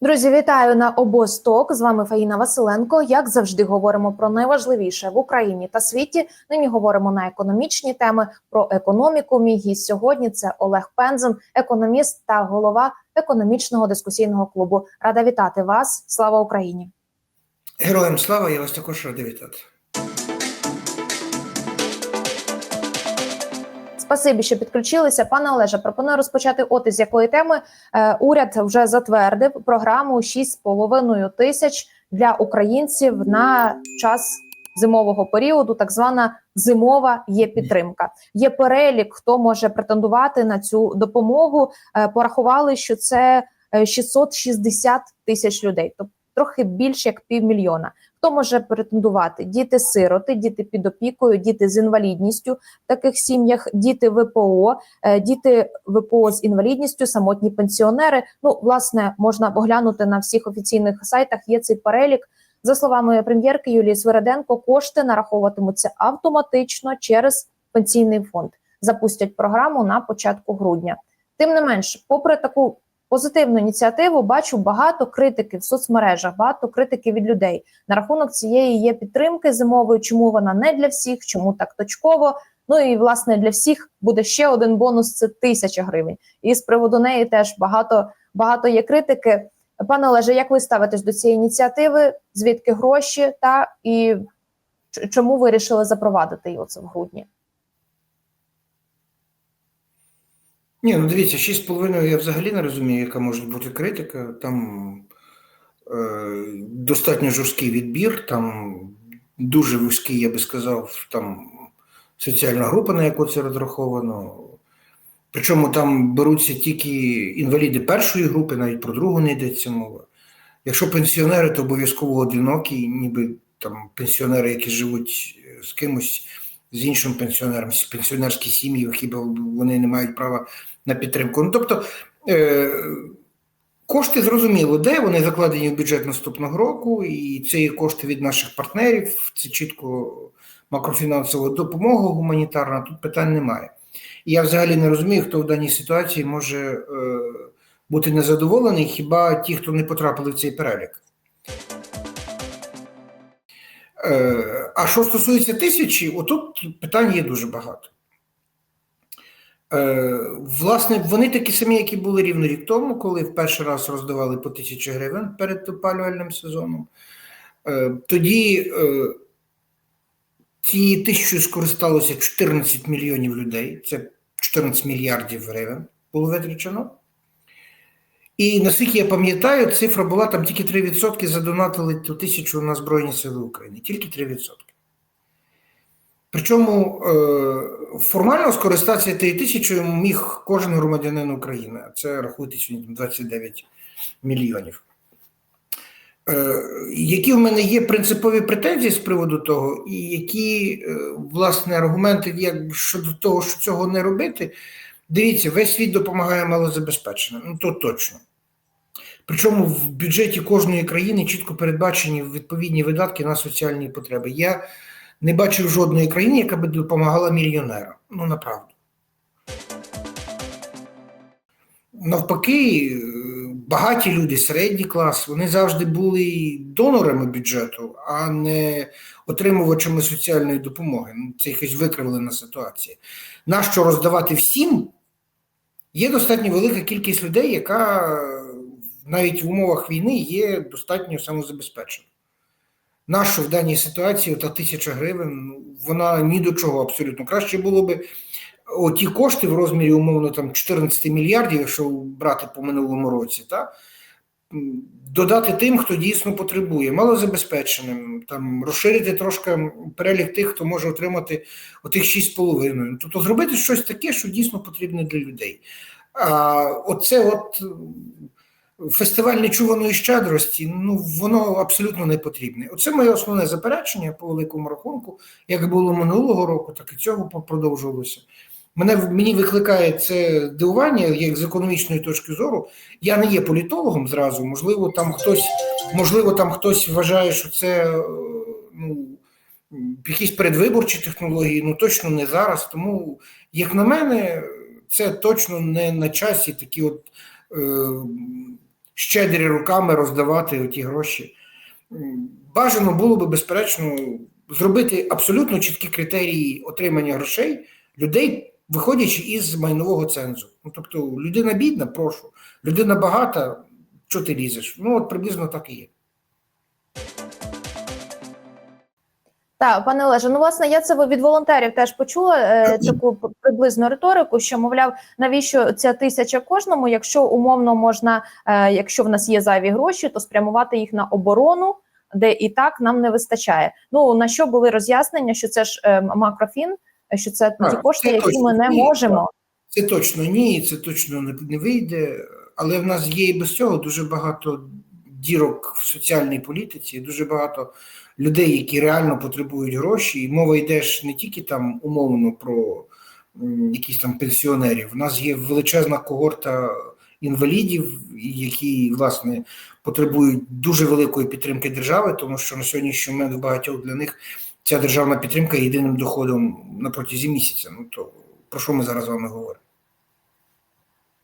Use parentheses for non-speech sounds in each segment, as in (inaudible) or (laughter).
Друзі, вітаю на обосток. З вами Фаїна Василенко. Як завжди, говоримо про найважливіше в Україні та світі. Нині говоримо на економічні теми про економіку. Мій гість сьогодні це Олег Пензен, економіст та голова економічного дискусійного клубу. Рада вітати вас. Слава Україні! Героям слава, я вас також радий вітати. Спасибі, що підключилися. Пане Олеже, пропоную розпочати от із якої теми Е, уряд вже затвердив програму 6,5 тисяч для українців на час зимового періоду. Так звана зимова є підтримка. Є перелік, хто може претендувати на цю допомогу. Е, Порахували, що це е, 660 тисяч людей, тобто трохи більше як півмільйона. Хто може претендувати? Діти-сироти, діти під опікою, діти з інвалідністю в таких сім'ях, діти ВПО, е, діти ВПО з інвалідністю, самотні пенсіонери. Ну, власне, можна поглянути на всіх офіційних сайтах. Є цей перелік. За словами прем'єрки Юлії Свириденко, кошти нараховуватимуться автоматично через пенсійний фонд. Запустять програму на початку грудня. Тим не менш, попри таку позитивну ініціативу, бачу багато критики в соцмережах, багато критики від людей на рахунок цієї є підтримки зимової. Чому вона не для всіх? Чому так точково? Ну і власне для всіх буде ще один бонус: це тисяча гривень. І з приводу неї теж багато багато є критики. Пане Олеже, як ви ставитесь до цієї ініціативи? Звідки гроші та і чому ви вирішили запровадити його це в грудні? Ні, ну дивіться, 6,5 я взагалі не розумію, яка може бути критика. Там е, достатньо жорсткий відбір, там дуже вузький, я би сказав, там соціальна група, на яку це розраховано. Причому там беруться тільки інваліди першої групи, навіть про другу не йдеться мова. Якщо пенсіонери, то обов'язково одинокі, ніби там пенсіонери, які живуть з кимось, з іншим пенсіонером, з пенсіонерські сім'ї, хіба вони не мають права на підтримку. Ну тобто е, кошти зрозуміло, де вони закладені в бюджет наступного року, і це є кошти від наших партнерів, це чітко макрофінансова допомога гуманітарна, тут питань немає. І я взагалі не розумію, хто в даній ситуації може е, бути незадоволений, хіба ті, хто не потрапили в цей перелік. Е, а що стосується тисячі, отут питань є дуже багато. Е, власне, вони такі самі, які були рівно рік тому, коли в перший раз роздавали по тисячі гривень перед опалювальним сезоном. Е, тоді цією тисячою скористалося 14 мільйонів людей, це 14 мільярдів гривень було витрачено. І наскільки я пам'ятаю, цифра була там тільки 3% задонатили ту тисячу на Збройні Сили України. Тільки 3%. Причому е, формально скористатися тією тисячою міг кожен громадянин України. Це сьогодні 29 мільйонів. Е, які в мене є принципові претензії з приводу того, і які е, власне аргументи як щодо того, що цього не робити, дивіться, весь світ допомагає малозабезпеченим. Ну то точно. Причому в бюджеті кожної країни чітко передбачені відповідні видатки на соціальні потреби. Я не бачив жодної країни, яка би допомагала мільйонерам. Ну, направду. Навпаки, е, багаті люди, середній клас, вони завжди були донорами бюджету, а не отримувачами соціальної допомоги. Ну, Це якась викривлена ситуація. Нащо роздавати всім? Є достатньо велика кількість людей, яка навіть в умовах війни є достатньо самозабезпечена. Нащо в даній ситуації та тисяча гривень, ну, вона ні до чого абсолютно. Краще було би оті кошти в розмірі, умовно, там 14 мільярдів, якщо брати по минулому році, та, додати тим, хто дійсно потребує, малозабезпеченим, там, розширити трошки перелік тих, хто може отримати отих 6,5. Тобто зробити щось таке, що дійсно потрібне для людей. А оце от фестиваль нечуваної щедрості, ну воно абсолютно не потрібне. Оце моє основне заперечення по великому рахунку, як було минулого року, так і цього продовжувалося. Мене мені викликає це дивування, як з економічної точки зору. Я не є політологом зразу. Можливо, там хтось, можливо, там хтось вважає, що це е, ну, якісь передвиборчі технології, ну точно не зараз. Тому, як на мене, це точно не на часі такі от. Е, щедрі руками роздавати оті гроші. Бажано було би, безперечно, зробити абсолютно чіткі критерії отримання грошей людей, виходячи із майнового цензу. Ну, тобто, людина бідна, прошу, людина багата, що ти лізеш? Ну, от приблизно так і є. Так, пане Олеже, ну власне, я це від волонтерів теж почула е, таку приблизну риторику, що мовляв, навіщо ця тисяча кожному, якщо умовно можна, е, якщо в нас є зайві гроші, то спрямувати їх на оборону, де і так нам не вистачає. Ну на що були роз'яснення, що це ж е, макрофін, що це ті кошти, це які точно. ми не Ні, можемо. Це точно ні, це точно не, не вийде. Але в нас є і без цього дуже багато дірок в соціальній політиці, дуже багато людей, які реально потребують гроші. І мова йде ж не тільки там умовно про якісь там пенсіонерів. У нас є величезна когорта інвалідів, які власне потребують дуже великої підтримки держави, тому що на сьогоднішній момент багатьох для них ця державна підтримка єдиним доходом на протязі місяця. Ну то про що ми зараз з вами говоримо?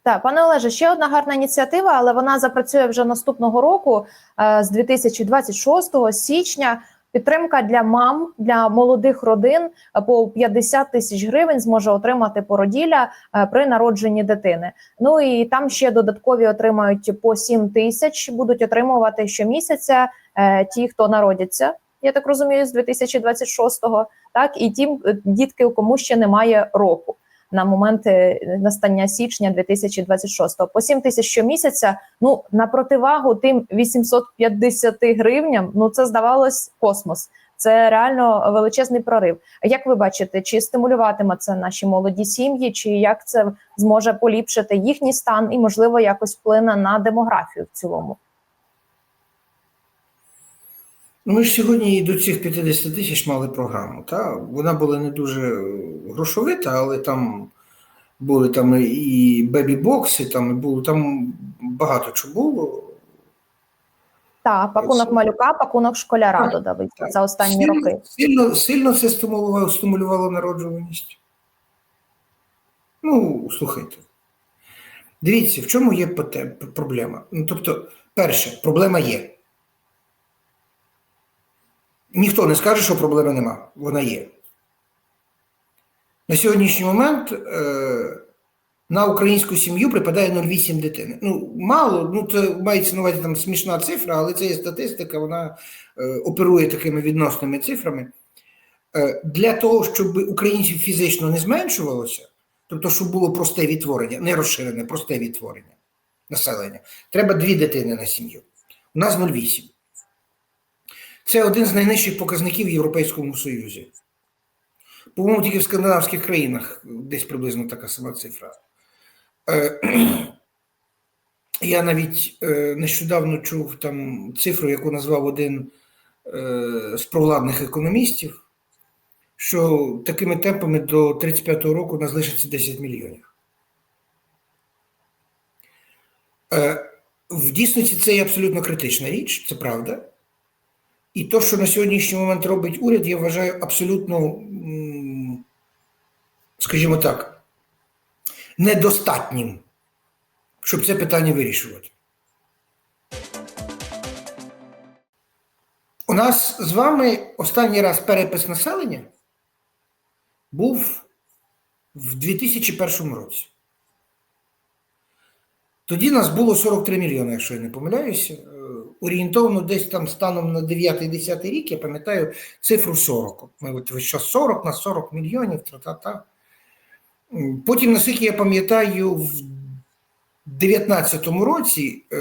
Так, пане Олеже, ще одна гарна ініціатива, але вона запрацює вже наступного року е, з 2026 січня. Підтримка для мам для молодих родин по 50 тисяч гривень зможе отримати породілля е, при народженні дитини. Ну і там ще додаткові отримають по 7 тисяч. Будуть отримувати щомісяця е, ті, хто народяться. Я так розумію, з 2026-го, так і ті дітки, у кому ще немає року на момент е, настання січня 2026 по 7 тисяч щомісяця. Ну на противагу тим 850 гривням. Ну це здавалось космос. Це реально величезний прорив. Як ви бачите, чи стимулюватиме це наші молоді сім'ї, чи як це зможе поліпшити їхній стан і можливо якось вплине на демографію в цілому? Ми ж сьогодні і до цих 50 тисяч мали програму. Та? Вона була не дуже грошовита, але там були там і бебі-бокси, там і було там багато чого було. Так, пакунок малюка, пакунок школяра так. за останні сильно, роки. Сильно, сильно це стимулювало, стимулювало народжуваність. Ну, слухайте. Дивіться, в чому є проблема. Ну, тобто, перше, проблема є. Ніхто не скаже, що проблеми нема. Вона є. На сьогоднішній момент е, на українську сім'ю припадає 0,8 дитини. Ну, мало, ну це мається на увазі там смішна цифра, але це є статистика, вона е, оперує такими відносними цифрами. Е, для того, щоб українців фізично не зменшувалося, тобто, щоб було просте відтворення, не розширене, просте відтворення населення, треба дві дитини на сім'ю. У нас 0,8. Це один з найнижчих показників в Європейському Союзі. По-моєму, тільки в скандинавських країнах десь приблизно така сама цифра. Е, (clears throat) Я навіть е, нещодавно чув там цифру, яку назвав один е, з провладних економістів, що такими темпами до 35-го року нас лишиться 10 мільйонів. В дійсності це є абсолютно критична річ, це правда. І то, що на сьогоднішній момент робить уряд, я вважаю абсолютно, скажімо так, недостатнім, щоб це питання вирішувати. У нас з вами останній раз перепис населення був в 2001 році. Тоді нас було 43 мільйони, якщо я не помиляюся. Орієнтовно десь там станом на 9-10 рік, я пам'ятаю цифру 40. Ми от час 40 на 40 мільйонів. Та-та-та. Потім, наскільки я пам'ятаю, в 2019 році е,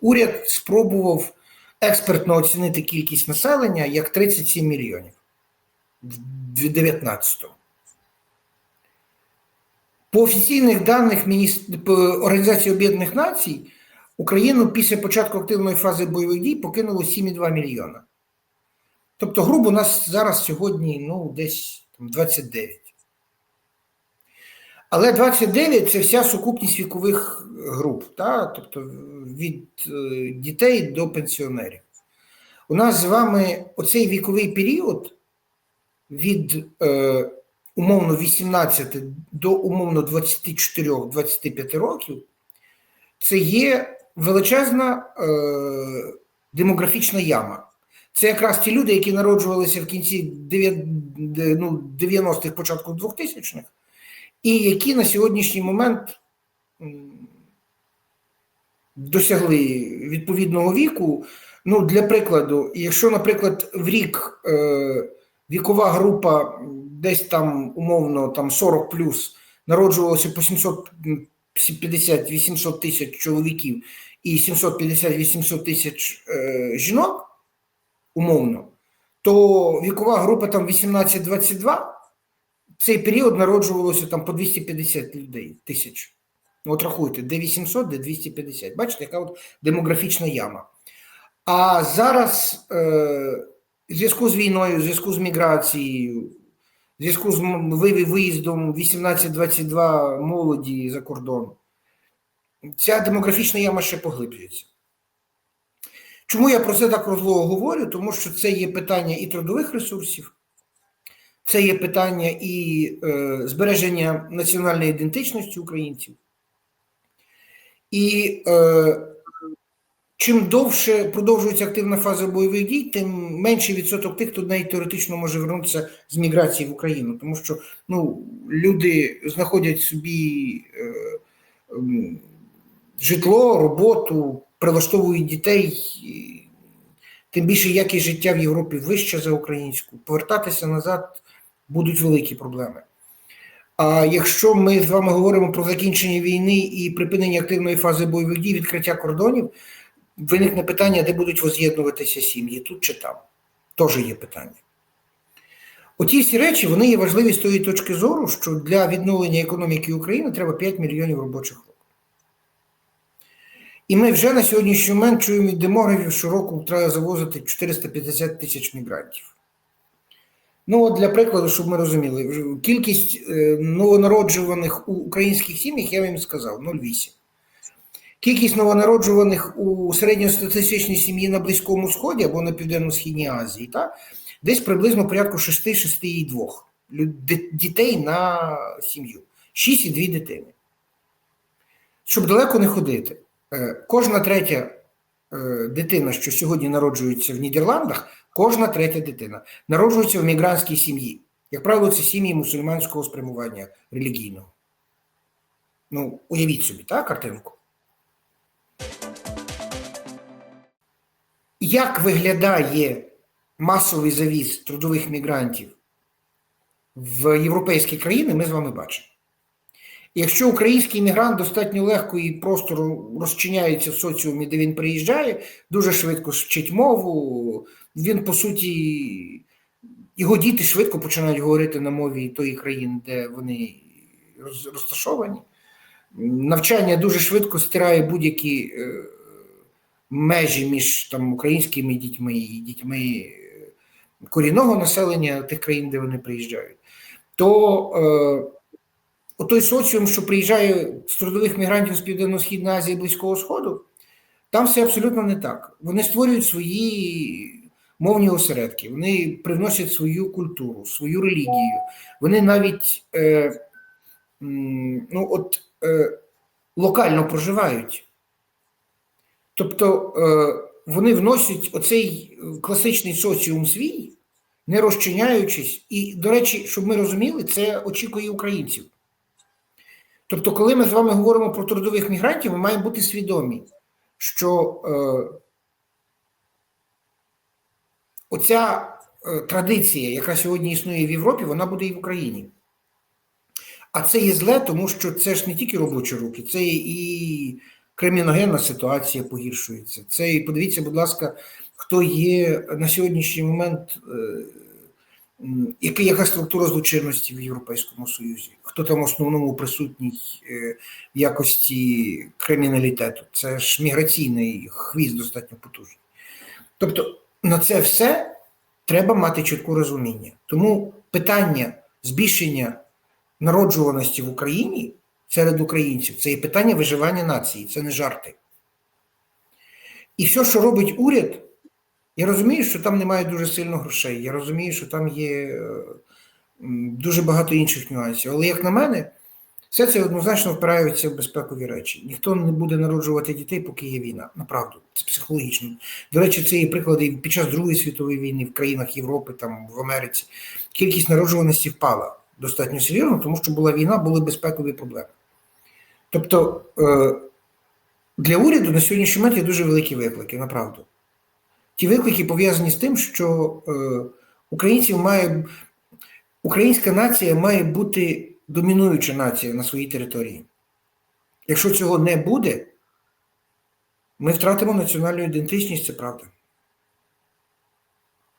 уряд спробував експертно оцінити кількість населення як 37 мільйонів в 2019 По офіційних даних Організації Об'єднаних Націй Україну після початку активної фази бойових дій покинуло 7,2 мільйона. Тобто, грубо, у нас зараз сьогодні ну, десь там, 29. Але 29 це вся сукупність вікових груп, та? тобто від е, дітей до пенсіонерів. У нас з вами оцей віковий період від е, умовно 18 до умовно 24-25 років, це є величезна е, демографічна яма. Це якраз ті люди, які народжувалися в кінці дев'я- ну, 90-х, початку 2000-х, і які на сьогоднішній момент досягли відповідного віку. Ну, для прикладу, якщо, наприклад, в рік е, вікова група десь там умовно там 40 плюс народжувалося по 750-800 тисяч чоловіків і 750-800 тисяч е, жінок, умовно, то вікова група там 18-22, цей період народжувалося там по 250 людей тисяч. Ну, От рахуйте, де 800, де 250. Бачите, яка от демографічна яма. А зараз е, в зв'язку з війною, в зв'язку з міграцією, в зв'язку з виїздом 18-22 молоді за кордон, ця демографічна яма ще поглиблюється. Чому я про це так розлого говорю? Тому що це є питання і трудових ресурсів, це є питання і е, збереження національної ідентичності українців. І е, чим довше продовжується активна фаза бойових дій, тим менший відсоток тих, хто навіть теоретично може вернутися з міграції в Україну. Тому що ну, люди знаходять собі е, ем, житло, роботу, прилаштовують дітей. Тим більше якість життя в Європі вища за українську. Повертатися назад будуть великі проблеми. А якщо ми з вами говоримо про закінчення війни і припинення активної фази бойових дій, відкриття кордонів, виникне питання, де будуть воз'єднуватися сім'ї, тут чи там. Теж є питання. Оті всі речі вони є важливі з тої точки зору, що для відновлення економіки України треба 5 мільйонів робочих рук. І ми вже на сьогоднішній момент чуємо від демографів, що року треба завозити 450 тисяч мігрантів. Ну, от для прикладу, щоб ми розуміли, кількість е, новонароджуваних у українських сім'ях, я вам сказав, 0,8. Кількість новонароджуваних у середньостатистичній сім'ї на Близькому Сході або на Південно-Східній Азії, так, десь приблизно порядку 6-6,2 дітей на сім'ю. 6,2 дитини. Щоб далеко не ходити, кожна третя е, дитина, що сьогодні народжується в Нідерландах, кожна третя дитина народжується в мігрантській сім'ї. Як правило, це сім'ї мусульманського спрямування релігійного. Ну, уявіть собі, так, картинку. Як виглядає масовий завіз трудових мігрантів в європейські країни, ми з вами бачимо. Якщо український мігрант достатньо легко і просто розчиняється в соціумі, де він приїжджає, дуже швидко вчить мову, він, по суті, його діти швидко починають говорити на мові тої країни, де вони розташовані. Навчання дуже швидко стирає будь-які е, межі між там, українськими дітьми і дітьми е, корінного населення тих країн, де вони приїжджають. То е, отой соціум, що приїжджає з трудових мігрантів з Південно-Східної Азії і Близького Сходу, там все абсолютно не так. Вони створюють свої мовні осередки, вони привносять свою культуру, свою релігію. Вони навіть е, ну, от, е, локально проживають. Тобто е, вони вносять оцей класичний соціум свій, не розчиняючись. І, до речі, щоб ми розуміли, це очікує українців. Тобто, коли ми з вами говоримо про трудових мігрантів, ми маємо бути свідомі, що е, оця е, традиція, яка сьогодні існує в Європі, вона буде і в Україні. А це є зле, тому що це ж не тільки робочі руки, це і криміногенна ситуація погіршується. Це і подивіться, будь ласка, хто є на сьогоднішній момент, е, яка, структура злочинності в Європейському Союзі, хто там в основному присутній е, в якості криміналітету. Це ж міграційний хвіст достатньо потужний. Тобто на це все треба мати чітке розуміння. Тому питання збільшення народжуваності в Україні серед українців це і питання виживання нації, це не жарти. І все, що робить уряд, я розумію, що там немає дуже сильно грошей. Я розумію, що там є е, дуже багато інших нюансів. Але як на мене, Все це однозначно впирається в безпекові речі. Ніхто не буде народжувати дітей, поки є війна. Направду, це психологічно. До речі, це є приклади під час Другої світової війни в країнах Європи, там в Америці. Кількість народжуваності впала достатньо серйозно, тому що була війна, були безпекові проблеми. Тобто е, для уряду на сьогоднішній момент є дуже великі виклики, направду. Ті виклики пов'язані з тим, що е, українців має, українська нація має бути домінуюча нація на своїй території. Якщо цього не буде, ми втратимо національну ідентичність, це правда.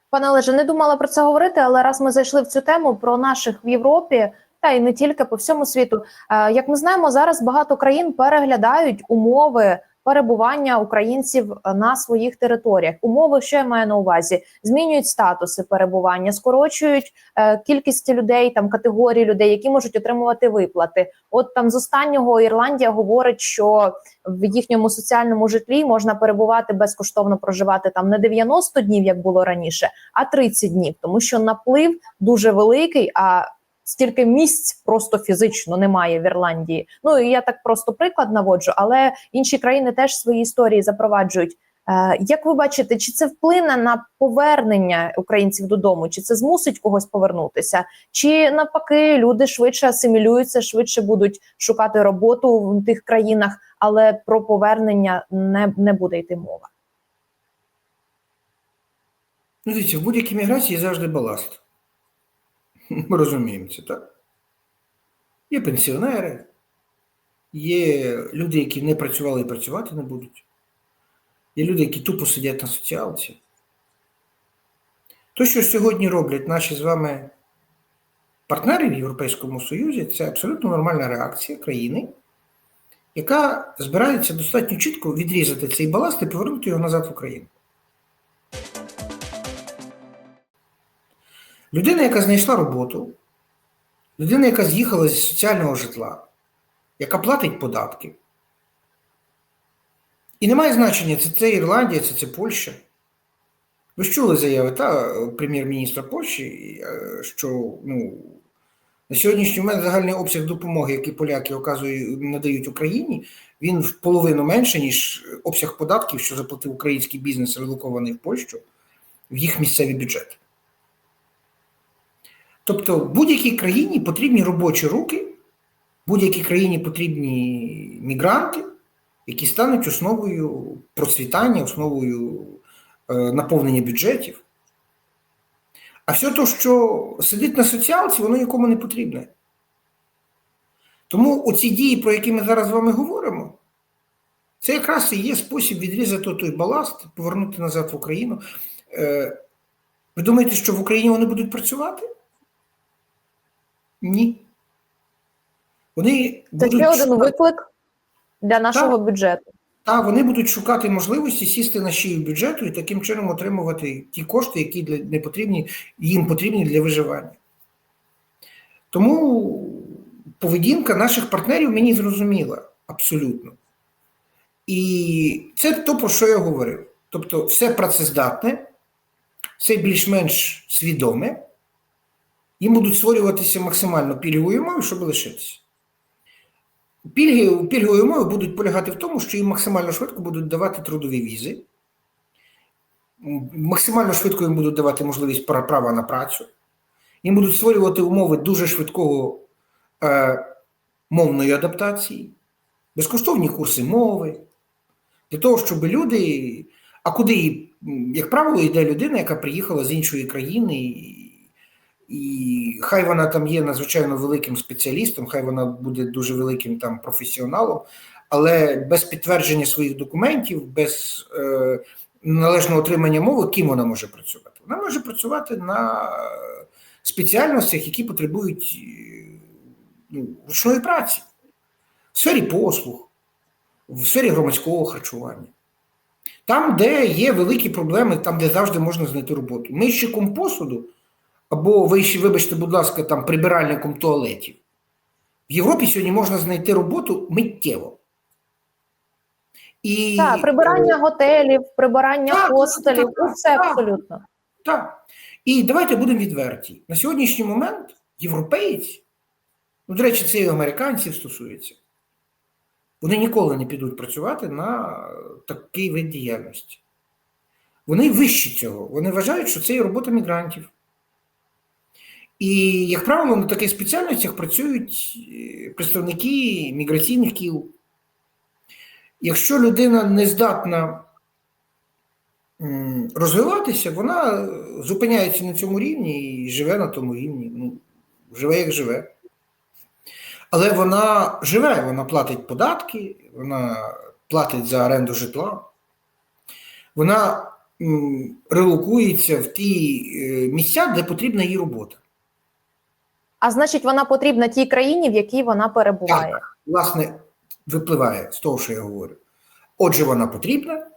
Пане Олеже, не думала про це говорити, але раз ми зайшли в цю тему про наших в Європі. Та й не тільки по всьому світу. Е, Як ми знаємо, зараз багато країн переглядають умови перебування українців на своїх територіях. Умови, що я маю на увазі, змінюють статуси перебування, скорочують е, кількість людей, там категорії людей, які можуть отримувати виплати. От там з останнього Ірландія говорить, що в їхньому соціальному житлі можна перебувати безкоштовно проживати там не 90 днів, як було раніше, а 30 днів, тому що наплив дуже великий. А стільки місць просто фізично немає в Ірландії. Ну і я так просто приклад наводжу, але інші країни теж свої історії запроваджують. Е, як ви бачите, чи це вплине на повернення українців додому, чи це змусить когось повернутися, чи навпаки люди швидше асимілюються, швидше будуть шукати роботу в тих країнах, але про повернення не, не буде йти мова. Ну, дивіться, в будь-якій міграції завжди баласт. (laughs) Ми розуміємо це, так? Є пенсіонери, є люди, які не працювали і працювати не будуть. Є люди, які тупо сидять на соціалці. То, що сьогодні роблять наші з вами партнери в Європейському Союзі, це абсолютно нормальна реакція країни, яка збирається достатньо чітко відрізати цей баласт і повернути його назад в Україну. Людина, яка знайшла роботу, людина, яка з'їхала з соціального житла, яка платить податки. І немає значення, це це Ірландія, це це Польща. Ви ж чули заяви та прем'єр-міністра Польщі, е, що ну, на сьогоднішній момент загальний обсяг допомоги, який поляки оказують, надають Україні, він в половину менше, ніж обсяг податків, що заплатив український бізнес, релокований в Польщу, в їх місцеві бюджети. Тобто будь-якій країні потрібні робочі руки, будь-якій країні потрібні мігранти, які стануть основою процвітання, основою е, наповнення бюджетів. А все те, що сидить на соціалці, воно нікому не потрібне. Тому оці дії, про які ми зараз з вами говоримо, це якраз і є спосіб відрізати той баласт, повернути назад в Україну. Е, ви думаєте, що в Україні вони будуть працювати? Ні. Вони Це ще один шукати- виклик для нашого бюджету. та вони будуть шукати можливості сісти на шию бюджету і таким чином отримувати ті кошти, які для не потрібні, їм потрібні для виживання. Тому поведінка наших партнерів мені зрозуміла абсолютно. І це то, про що я говорив. Тобто, все працездатне, все більш-менш свідоме, їм будуть створюватися максимально пільгові умови, щоб лишитися. Пільги, пільгові умови будуть полягати в тому, що їм максимально швидко будуть давати трудові візи, максимально швидко їм будуть давати можливість права на працю, їм будуть створювати умови дуже швидкого е, мовної адаптації, безкоштовні курси мови, для того, щоб люди. А куди, як правило, йде людина, яка приїхала з іншої країни, і, хай вона там є надзвичайно великим спеціалістом, хай вона буде дуже великим там професіоналом, але без підтвердження своїх документів, без е, належного отримання мови, ким вона може працювати? Вона може працювати на спеціальностях, які потребують е, ну, ручної праці, в сфері послуг, в сфері громадського харчування. Там, де є великі проблеми, там, де завжди можна знайти роботу. Мийщиком посуду, або ви вибачте, будь ласка, там прибиральником туалетів. В Європі сьогодні можна знайти роботу миттєво. І, Так, прибирання готелів, прибирання Так, хостелів, так, усе так. абсолютно. Так. І давайте будемо відверті. На сьогоднішній момент європеєць Ну, до речі, це і американців стосується. Вони ніколи не підуть працювати на такий вид діяльності. Вони вищі цього. Вони вважають, що це є робота мігрантів. І, як правило, на таких спеціальностях працюють е, представники міграційних кіл. Якщо людина не здатна розвиватися, вона зупиняється на цьому рівні і живе на тому рівні. Ну, живе як живе. Але вона живе, вона платить податки, вона платить за оренду житла, вона релокується в ті е, місця, де потрібна їй робота. А значить, вона потрібна тій країні, в якій вона перебуває. Власне, випливає з того, що я говорю. Отже, вона потрібна,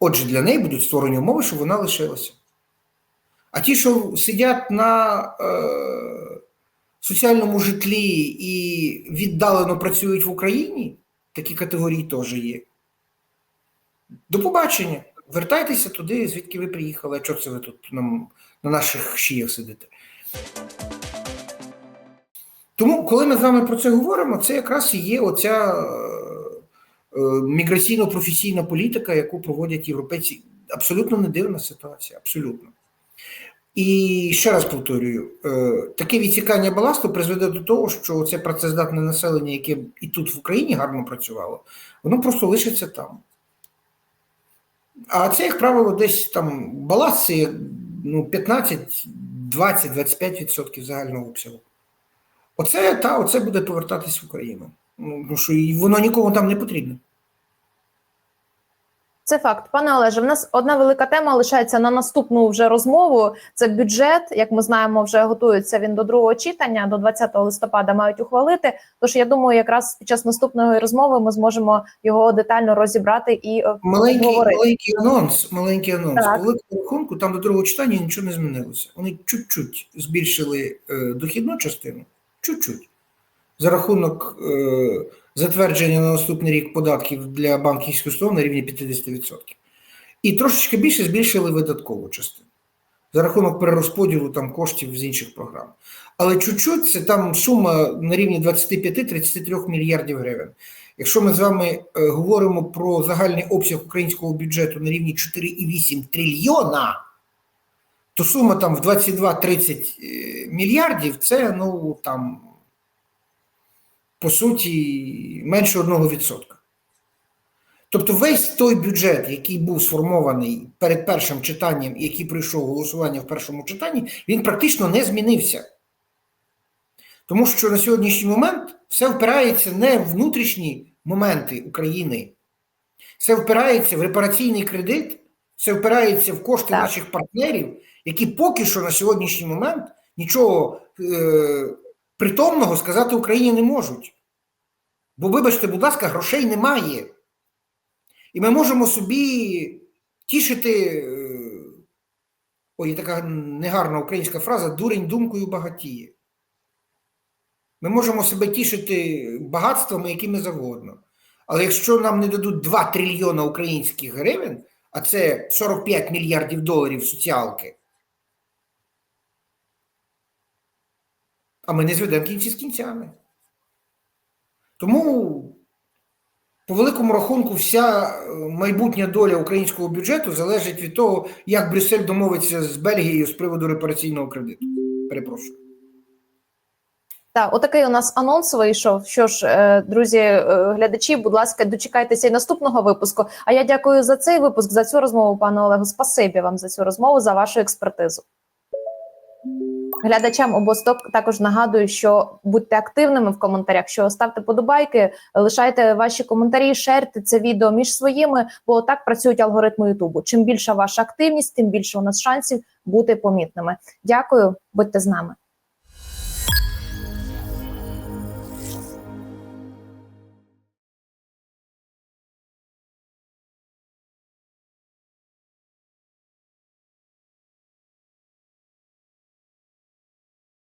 отже, для неї будуть створені умови, щоб вона лишилася. А ті, що сидять на е, соціальному житлі і віддалено працюють в Україні, такі категорії теж є. До побачення. Вертайтеся туди, звідки ви приїхали. А чого це ви тут на, на наших шиях сидите? Тому, коли ми з вами про це говоримо, це якраз і є оця е, е, міграційно-професійна політика, яку проводять європейці. Абсолютно не дивна ситуація, абсолютно. І ще раз повторюю: е, таке відсікання баласту призведе до того, що це працездатне населення, яке і тут в Україні гарно працювало, воно просто лишиться там. А це, як правило, десь там баласт це ну, 15, 20, 25% загального обсягу. Оце та оце буде повертатись в Україну. Ну, тому що і воно нікому там не потрібно. Це факт, пане Олеже. В нас одна велика тема лишається на наступну вже розмову. Це бюджет. Як ми знаємо, вже готується він до другого читання. До 20 листопада мають ухвалити. Тож я думаю, якраз під час наступної розмови ми зможемо його детально розібрати і е, Маленький, обговорити. маленький анонс, маленький анонс. Так. По рахунку, там до другого читання нічого не змінилося. Вони чуть-чуть збільшили е, дохідну частину, чуть-чуть. За рахунок е, затвердження на наступний рік податків для банківських установ на рівні 50%. І трошечки більше збільшили видаткову частину за рахунок перерозподілу там коштів з інших програм. Але чуть-чуть це там сума на рівні 25-33 мільярдів гривень. Якщо ми з вами е, говоримо про загальний обсяг українського бюджету на рівні 4,8 трильйона, то сума там в 22-30 е, мільярдів це ну там по суті менше 1%. Тобто весь той бюджет, який був сформований перед першим читанням, і який пройшов голосування в першому читанні, він практично не змінився. Тому що на сьогоднішній момент все впирається не в внутрішні моменти України, все впирається в репараційний кредит, все впирається в кошти Так. наших партнерів, які поки що на сьогоднішній момент нічого е, притомного сказати Україні не можуть. Бо, вибачте, будь ласка, грошей немає. І ми можемо собі тішити. е, Ой, є така негарна українська фраза дурень думкою багатіє. Ми можемо себе тішити багатствами, якими завгодно. Але якщо нам не дадуть 2 трильйона українських гривень, а це 45 мільярдів доларів соціалки, а ми не зведемо кінці з кінцями. Тому, по великому рахунку, вся е, майбутня доля українського бюджету залежить від того, як Брюссель домовиться з Бельгією з приводу репараційного кредиту. Перепрошую. Так, отакий у нас анонс вийшов. Що ж, е, друзі, е, глядачі, будь ласка, дочекайтеся і наступного випуску. А я дякую за цей випуск, за цю розмову, пане Олегу. Спасибі вам за цю розмову, за вашу експертизу. Глядачам обосток також нагадую, що будьте активними в коментарях, що ставте подобайки, лишайте ваші коментарі, шерте це відео між своїми, бо так працюють алгоритми Ютубу. Чим більша ваша активність, тим більше у нас шансів бути помітними. Дякую, будьте з нами.